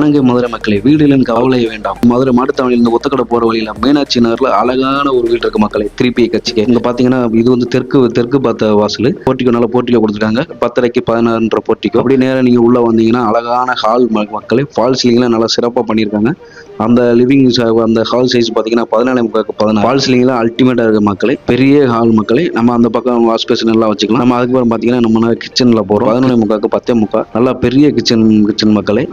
வணங்க மதுரை மக்களே வீடுகளின் கவலை வேண்டாம். மதுரை மாட்டுத்தாவணியில் இந்த ஒத்தக்கடை போற வழியில மீனாட்சி நகர்ல அழகான ஒரு வீடு இருக்கு மக்களே திருப்பி கட்சிக்கு. இங்க பாத்தீங்கன்னா இது வந்து தெற்கு தெற்கு பார்த்த வாசல். போட்டிக்கோ நல்ல போட்டியில கொடுத்துருக்காங்க. பத்தரைக்கு பதினாறுன்ற போட்டிக்கோ அப்படியே நேரம் நீங்க உள்ள வந்தீங்கன்னா அழகான ஹால் மக்களே ஃபால் சீலிங்லாம் நல்லா சிறப்பாக பண்ணியிருக்காங்க. அந்த லிவிங் அந்த ஹால் சைஸ் பார்த்தீங்கன்னா பதினாலு முக்காக்கு பதினாறு. ஹால் சீலிங்லாம் அல்டிமேட்டாக இருக்க மக்களே பெரிய ஹால் மக்களே நம்ம அந்த பக்கம் வாஷ் பேஷன் எல்லாம் வச்சுக்கலாம். நம்ம அதுக்கப்புறம் பார்த்தீங்கன்னா நம்ம கிச்சனில் போகிறோம் பதினொன்று முக்காக்கு பத்தே முக்கா நல்லா பெரிய கிச்சன் கிச்சன் மக்களே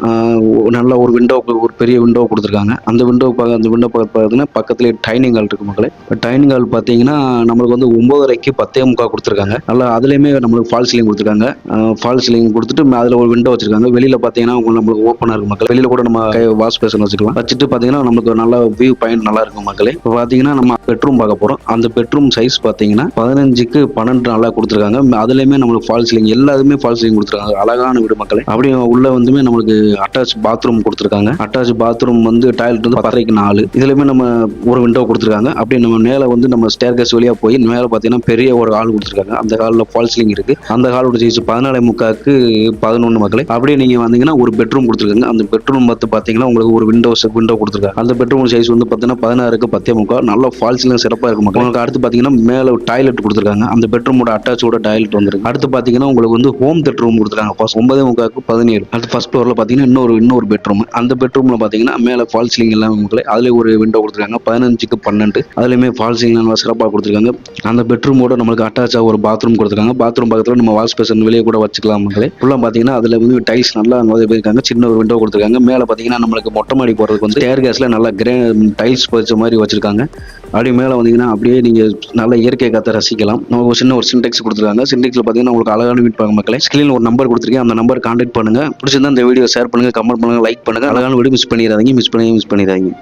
நல்ல ஒரு விண்டோ ஒரு பெரிய விண்டோ கொடுத்துருக்காங்க. அந்த விண்டோ அந்த விண்டோ பார்த்தீங்கன்னா பக்கத்துலேயே டைனிங் ஹால் இருக்கு மக்களே. டைனிங் ஹால் பார்த்தீங்கன்னா நம்மளுக்கு வந்து ஒம்பதரைக்கு பத்தே முக்கா கொடுத்துருக்காங்க. நல்லா அதுலேயுமே நம்மளுக்கு ஃபால் சீலிங் கொடுத்துருக்காங்க. ஃபால் சீலிங் கொடுத்துட்டு அதில் ஒரு விண்டோ வச்சிருக்காங்க. வெளியில் பார்த்தீங்கன்னா உங்களுக்கு நம்மளுக்கு ஓப்பனாக இருக்கு மக்கள். வெளியில் கூட நம்ம வாஷ் பேஷன் வச்சுக்கலாம். வச்சுட்டு பார்த்தீங்கன்னா நமக்கு நல்ல வியூ பாயிண்ட் நல்லா இருக்கும் மக்களே. இப்போ பார்த்தீங்கன்னா நம்ம பெட்ரூம் பார்க்க போகிறோம் அந்த பெட்ரூம் சைஸ் பார்த்தீங்கன்னா பதினஞ்சுக்கு பன்னெண்டு நல்லா கொடுத்துருக்காங்க. அதுலேயுமே நம்மளுக்கு ஃபால் சீலிங் எல்லாத்துமே ஃபால் சீலிங் கொடுத்துருக்காங்க. அழகான வீடு மக்களே. அப்படியே உள்ள வந்துமே நம்மளுக்கு அட்டாச் பாத்ரூம் கொடுத்துருக்காங்க. அட்டாச் பாத்ரூம் வந்து டாய்லெட் வந்து பத்தரைக்கு நாலு. இதுலையுமே நம்ம ஒரு விண்டோ கொடுத்துருக்காங்க. அப்படியே நம்ம மேலே வந்து நம்ம ஸ்டேர் கேஸ் வழியாக போய் மேலே பார்த்தீங்கன்னா பெரிய ஒரு ஹால் கொடுத்துருக்காங்க. அந்த ஹாலில் ஃபால் சீலிங் இருக்கு. அந்த ஹாலோட சைஸ் பதினாலு முக்காக்கு பதினொன்று மக்களே. அப்படியே நீங்கள் வந்தீங்கன்னா ஒரு பெட்ரூம் கொடுத்துருக்காங்க. அந்த பெட்ரூம் பார்த்து பார்த்தீங்கன்னா உங்களுக்கு ஒரு விண்டோஸ் விண்டோ கொடுத்துருக்காங்க. அந்த பெட்ரூம் சைஸ் வந்து பார்த்தீங்கன்னா பதினாறுக்கு பத்தே முக்கால். நல்ல ஃபால்ஸ்லாம் சிறப்பாக இருக்கும் உங்களுக்கு அடுத்து பார்த்தீங்கன்னா மேலே டாய்லெட் கொடுத்துருக்காங்க. அந்த பெட்ரூமோட அட்டாச்சோட டாய்லெட் வந்துருக்கு. அடுத்து பார்த்தீங்கன்னா உங்களுக்கு வந்து ஹோம் தேட்டர் ரூம் கொடுத்துருக்காங்க. ஃபர்ஸ்ட் ஒன்பதே முக்காக்கு பதினேழு. அடுத்து ஃபர்ஸ்ட் ஃப்ளோரில் பார்த்தீங்கன்னா இன்னொரு இன்னொரு பெட்ரூம் அந்த பெட்ரூமில் பார்த்தீங்கன்னா மேலே ஃபால் சீலிங் எல்லாம் மக்களே அதில் ஒரு விண்டோ கொடுத்துருக்காங்க. பதினஞ்சுக்கு பன்னெண்டு. அதுலேயுமே ஃபால் சீலிங் நல்லா சிறப்பாக கொடுத்துருக்காங்க. அந்த பெட்ரூமோட நம்மளுக்கு அட்டாச்சாக ஒரு பாத்ரூம் கொடுத்துருக்காங்க. பாத்ரூம் பக்கத்தில் நம்ம வாஷ் பேஷன் வெளியே கூட வச்சுக்கலாம் மக்களே. ஃபுல்லாக பார்த்தீங்கன்னா அதில் வந்து டைல்ஸ் நல்லா நுழைய போயிருக்காங்க சின்ன ஒரு விண்டோ கொடுத்துருக்காங்க. மேலே பார்த்தீங்கன்னா நம்மளுக்கு மொட்டை மாடி போகிறதுக்கு வந்து ஏர் கேஸில் நல்லா கிரே டைல்ஸ் பதிச்ச மாதிரி வச்சிருக்காங்க. அப்படியே மேலே வந்தீங்கன்னா அப்படியே நீங்கள் நல்ல இயற்கை காற்றை ரசிக்கலாம். நம்ம ஒரு சின்ன ஒரு சின்டெக்ஸ் கொடுத்துருக்காங்க. சின்டெக்ஸில் பார்த்தீங்கன்னா உங்களுக்கு அழகான வீட் பார்க்க மக்களே. ஸ்கிரீனில் ஒரு நம்பர் கொடுத்துருக்கேன். அந்த நம்பர் கான்டாக்ட் பண்ணுங்க. பிடிச்சிருந்தா இந்த வீடியோ ஷேர் பண்ணுங்க கமெண்ட் பண்ணுங்க லைக் பண்ணுங்க. அழகான வீடியோ மிஸ் பண்ணிடாதீங்க மிஸ் பண்ணி மிஸ் பண்ணிடாதீங்க.